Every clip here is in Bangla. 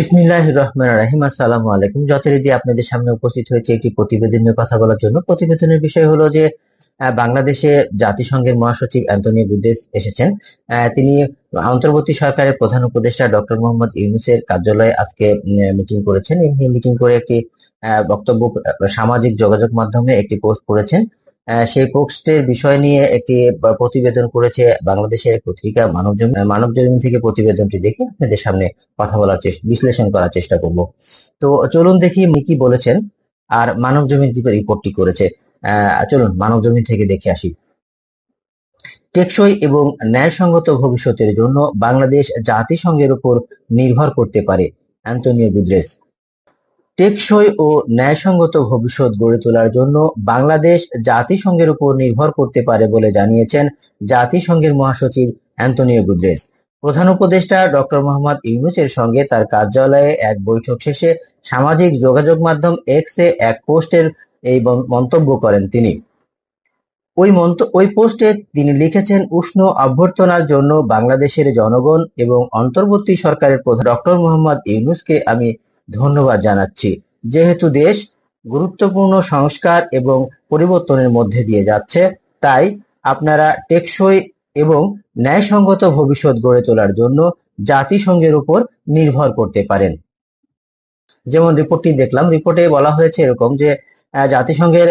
বিসমিল্লাহ রহমান রাহিম। আলাইকুম যথারীতি আপনাদের সামনে উপস্থিত হয়েছে একটি প্রতিবেদন নিয়ে কথা বলার জন্য। প্রতিবেদনের বিষয় হলো যে বাংলাদেশে জাতিসংঘের মহাসচিব অ্যান্টনিও গুতেরেস এসেছেন। তিনি অন্তর্বর্তী সরকারের প্রধান উপদেষ্টা ডক্টর মোহাম্মদ ইউনুসের কার্যালয়ে আজকে মিটিং করেছেন। মিটিং করে একটি বক্তব্য, সামাজিক যোগাযোগ মাধ্যমে একটি পোস্ট করেছেন। সেই পোস্টের বিষয় নিয়ে একটি প্রতিবেদন করেছে বাংলাদেশের পত্রিকা মানব জমি মানব জমি থেকে প্রতিবেদনটি দেখে আপনাদের সামনে কথা বলার চেষ্টা বিশ্লেষণ করার চেষ্টা করব। তো চলুন দেখি কি বলেছেন আর মানব জমিন দিকে রিপোর্টটি করেছে। চলুন মানব জমিন থেকে দেখে আসি। টেকসই এবং ন্যায়সঙ্গত ভবিষ্যতের জন্য বাংলাদেশ জাতিসংঘের উপর নির্ভর করতে পারে। অ্যান্টনিও গুদ্রেস টেকসই ও ন্যায়সঙ্গত ভবিষ্যৎ গড়ে তোলার জন্য বাংলাদেশ জাতিসংঘের উপর নির্ভর করতে পারে বলে জানিয়েছেন জাতিসংঘের মহাসচিব অ্যান্তনিও গুদ্রেস। প্রধান উপদেষ্টা ডক্টর মোহাম্মদ ইউনুসের সঙ্গে তার কার্যালয়ে এক বৈঠক শেষে সামাজিক যোগাযোগ মাধ্যম এক্স এ এক পোস্টের এই মন্তব্য করেন তিনি। ওই ওই পোস্টে তিনি লিখেছেন, উষ্ণ অভ্যর্থনার জন্য বাংলাদেশের জনগণ এবং অন্তর্বর্তী সরকারের প্রধান, ডক্টর মোহাম্মদ ইউনুসকে আমি ধন্যবাদ জানাচ্ছি। যেহেতু দেশ গুরুত্বপূর্ণ সংস্কার এবং পরিবর্তনের মধ্যে দিয়ে যাচ্ছে, তাই আপনারা টেকসই এবং ন্যায়সঙ্গত ভবিষ্যৎ গড়ে তোলার জন্য জাতিসংঘের উপর নির্ভর করতে পারেন। যেমন রিপোর্টটি দেখলাম রিপোর্টে বলা হয়েছে এরকম যে জাতিসংঘের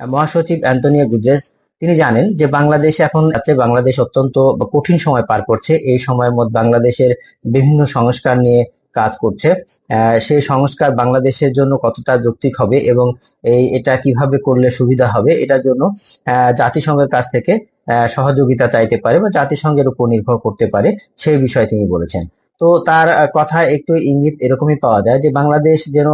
মহাসচিব অ্যান্টনিও গুজেস তিনি জানেন যে বাংলাদেশ এখন আছে, বাংলাদেশ অত্যন্ত কঠিন সময় পার করছে। এই সময়ের মধ্যে বাংলাদেশের বিভিন্ন সংস্কার নিয়ে কাজ করছে সেই সংস্কার বাংলাদেশের জন্য কতটা যৌক্তিক হবে এবং এই, এটা কীভাবে করলে সুবিধা হবে, এটার জন্য জাতিসংঘের কাছ থেকে সহযোগিতা চাইতে পারে বা জাতিসংঘের উপর নির্ভর করতে পারে, সেই বিষয়ে তিনি বলেছেন। তো তার কথা একটু ইঙ্গিত এরকমই পাওয়া যায় যে বাংলাদেশ যেন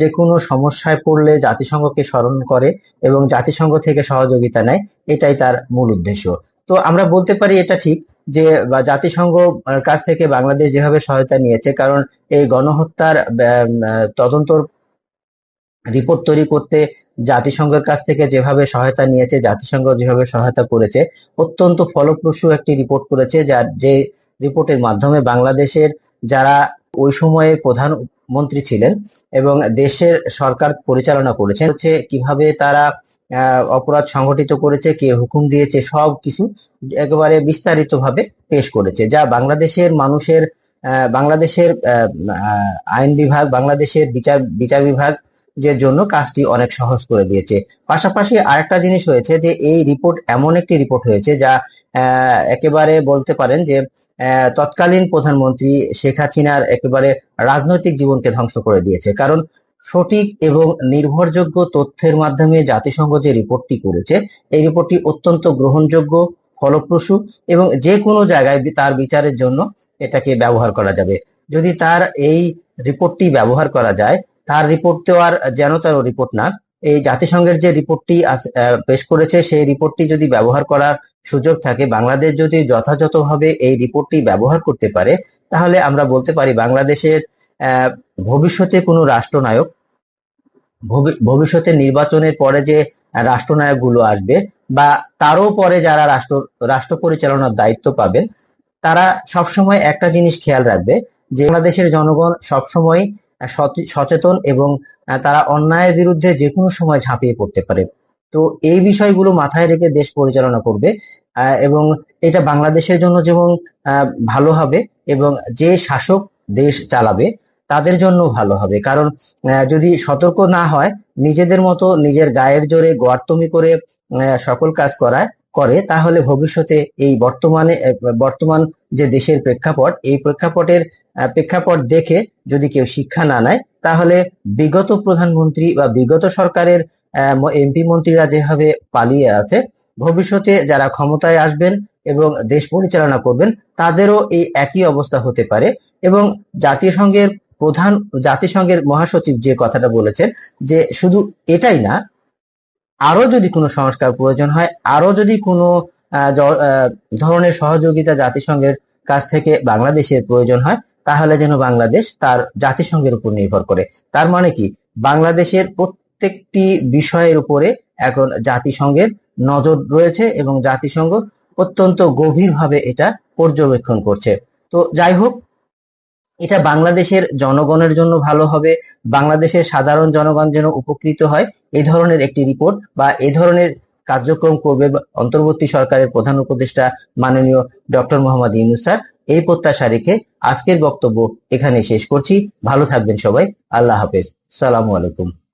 যে কোনো সমস্যায় পড়লে জাতিসংঘকে স্মরণ করে এবং জাতিসংঘ থেকে সহযোগিতা নেয়, এটাই তার মূল উদ্দেশ্য। তো আমরা বলতে পারি এটা ঠিক যে জাতিসংঘ কাছ থেকে বাংলাদেশ যেভাবে সহায়তা নিয়েছে, কারণ এই গণহত্যার তদন্ত রিপোর্ট তৈরি করতে জাতিসংঘের কাছ থেকে যেভাবে সহায়তা নিয়েছে, জাতিসংঘ যেভাবে সহায়তা করেছে, অত্যন্ত ফলপ্রসূ একটি রিপোর্ট করেছে, যার, যে রিপোর্টের মাধ্যমে বাংলাদেশের যারা ওই সময়ে প্রধানমন্ত্রী ছিলেন এবং দেশের সরকার পরিচালনা করেছেন। হচ্ছে কীভাবে তারা অপরাধ সংগঠিত করেছে, কে হুকুম দিয়েছে, সব কিছু একেবারে বিস্তারিত ভাবে পেশ করেছে। যা বাংলাদেশের মানুষের বাংলাদেশের আইন বিভাগ, বাংলাদেশের বিচার বিচার বিভাগ যে জন্য কাজটি অনেক সহজ করে দিয়েছে। পাশাপাশি আরেকটা জিনিস হয়েছে যে, এই রিপোর্ট এমন একটি রিপোর্ট হয়েছে যা একেবারে বলতে পারেন যে তৎকালীন প্রধানমন্ত্রী শেখ হাসিনার একেবারে রাজনৈতিক জীবনকে ধ্বংস করে দিয়েছে। কারণ সঠিক এবং নির্ভরযোগ্য তথ্যের মাধ্যমে জাতিসংঘ যে রিপোর্টটি করেছে, এই রিপোর্টটি অত্যন্ত গ্রহণযোগ্য, ফলপ্রসূ এবং যে কোনো জায়গায় তার বিচারের জন্য এটাকে ব্যবহার করা যাবে। যদি তার এই রিপোর্টটি ব্যবহার করা যায় তার রিপোর্ট তো আর যেন তার রিপোর্ট না। এই জাতিসংঘের যে রিপোর্টটি পেশ করেছে, সেই রিপোর্টটি যদি ব্যবহার করার সুযোগ থাকে, বাংলাদেশ যদি যথাযথভাবে এই রিপোর্টটি ব্যবহার করতে পারে, তাহলে আমরা বলতে পারি বাংলাদেশের ভবিষ্যতে কোনো রাষ্ট্রনায়ক ভবিষ্যতে নির্বাচনের পরে যে রাষ্ট্রনায়কগুলো আসবে বা তারও পরে যারা রাষ্ট্র রাষ্ট্র পরিচালনার দায়িত্ব পাবেন, তারা সবসময় একটা জিনিস খেয়াল রাখবে যে বাংলাদেশের জনগণ সবসময় সচেতন এবং তারা অন্যায়ের বিরুদ্ধে যে কোনো সময় ঝাঁপিয়ে পড়তে পারে। তো এই বিষয়গুলো মাথায় রেখে দেশ পরিচালনা করবে এবং এটা বাংলাদেশের জন্য যেমন ভালো হবে এবং যে শাসক দেশ চালাবে তাদের জন্য ভালো হবে। কারণ যদি সতর্ক না হয়, নিজেদের মতো নিজের গায়ের জোরে গোয়ার্তমি করে সকল কাজ করায়, করে, তাহলে ভবিষ্যতে এই বর্তমানে বর্তমান যে দেশের প্রেক্ষাপট, এই প্রেক্ষাপটের প্রেক্ষাপট দেখে যদি কেউ শিক্ষা না নেয়, তাহলে বিগত প্রধানমন্ত্রী বা বিগত সরকারের এমপি মন্ত্রীরা যেভাবে পালিয়ে আছে, ভবিষ্যতে যারা ক্ষমতায় আসবেন এবং দেশ পরিচালনা করবেন, তাদেরও এই একই অবস্থা হতে পারে। এবং জাতীয় সংঘের প্রধান, জাতিসংঘের মহাসচিব যে কথাটা বলেছেন, যে শুধু এটাই না আরও যদি কোনো সংস্কার প্রয়োজন হয় আরও যদি কোনো ধরনের সহযোগিতা জাতিসংঘের কাছ থেকে বাংলাদেশের প্রয়োজন হয় তাহলে যেন বাংলাদেশ তার জাতিসংঘের উপর নির্ভর করে। তার মানে কি? বাংলাদেশের প্রত্যেকটি বিষয়ের উপরে এখন জাতিসংঘের নজর রয়েছে এবং জাতিসংঘ অত্যন্ত গভীরভাবে এটা পর্যবেক্ষণ করছে। তো যাই হোক, এটা বাংলাদেশের জনগণের জন্য ভালো হবে, বাংলাদেশের সাধারণ জনগণ যেন উপকৃত হয় এই ধরনের একটি রিপোর্ট বা এ ধরনের কার্যক্রম করবে অন্তর্বর্তী সরকারের প্রধান উপদেষ্টা মাননীয় ডক্টর মোহাম্মদ ইউনুস স্যার। এই প্রত্যাশা রেখে আজকের বক্তব্য এখানে শেষ করছি। ভালো থাকবেন সবাই। আল্লাহ হাফেজ। সালামু আলাইকুম।